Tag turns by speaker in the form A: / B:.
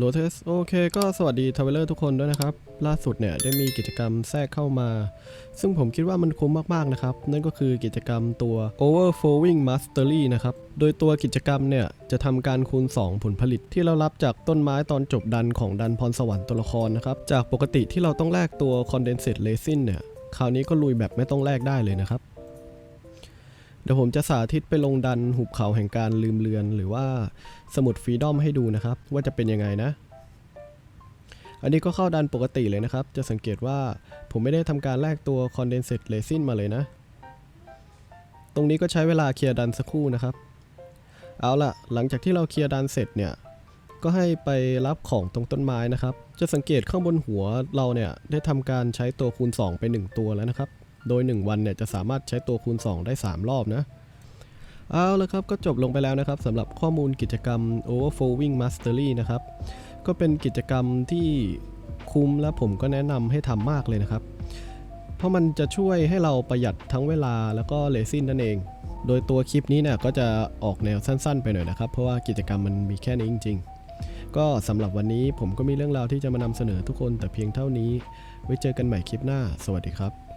A: โ o เทสโอเคก็สวัสดีทาวเวลเลอร์ทุกคนด้วยนะครับ ล่าสุดเนี่ยได้มีกิจกรรมแทรกเข้ามา ซึ่งผมคิดว่ามันคุ้มมาก ๆ นะครับ นั่นก็คือกิจกรรมตัว Overflowing Mastery นะครับ โดยตัวกิจกรรมเนี่ย จะทำการคูณ 2 ผลผลิตที่เรารับจากต้นไม้ตอนจบดันของดันพรสวรรค์ตัวละครนะครับ จากปกติที่เราต้องแลกตัว Condensate Resin เนี่ย คราวนี้ก็ลุยแบบไม่ต้องแลกได้เลยนะครับ ดี๋ยวผมจะสาธิตไปลงดันหุบเขาแห่งการลืมเลือน หรือว่าสมุดฟรีดอมให้ดูนะครับ ว่าจะเป็นยังไงนะ อันนี้ก็เข้าดันปกติเลยนะครับ จะสังเกตว่าผมไม่ได้ทำการแลกตัว Condensate Resin มาเลยนะ ตรงนี้ก็ใช้เวลาเคลียร์ดันสักครู่นะครับ เอาล่ะ หลังจากที่เราเคลียร์ดันเสร็จเนี่ยก็ให้ไปรับของตรงต้นไม้นะครับ จะสังเกตข้างบนหัวเราเนี่ยได้ทำการใช้ตัวคูณ 2 ไป 1 ตัวแล้วนะครับ โดย 1 วันเนี่ยจะสามารถใช้ตัวคูณ 2 ได้ 3 รอบนะ เอาละครับก็จบลงไปแล้วนะครับสำหรับข้อมูลกิจกรรม Overflowing Mastery นะครับ ก็เป็นกิจกรรมที่คุ้มและผมก็แนะนำให้ทำมากเลยนะครับ เพราะมันจะช่วยให้เราประหยัดทั้งเวลาแล้วก็เลซินนั่นเอง โดยตัวคลิปนี้เนี่ยก็จะออกแนวสั้นๆ ไปหน่อยนะครับ เพราะว่ากิจกรรมมันมีแค่นี้จริง ๆก็สำหรับวันนี้ผมก็มีเรื่องราวที่จะมานำเสนอทุกคนแต่เพียงเท่านี้ ไว้เจอกันใหม่คลิปหน้า สวัสดีครับ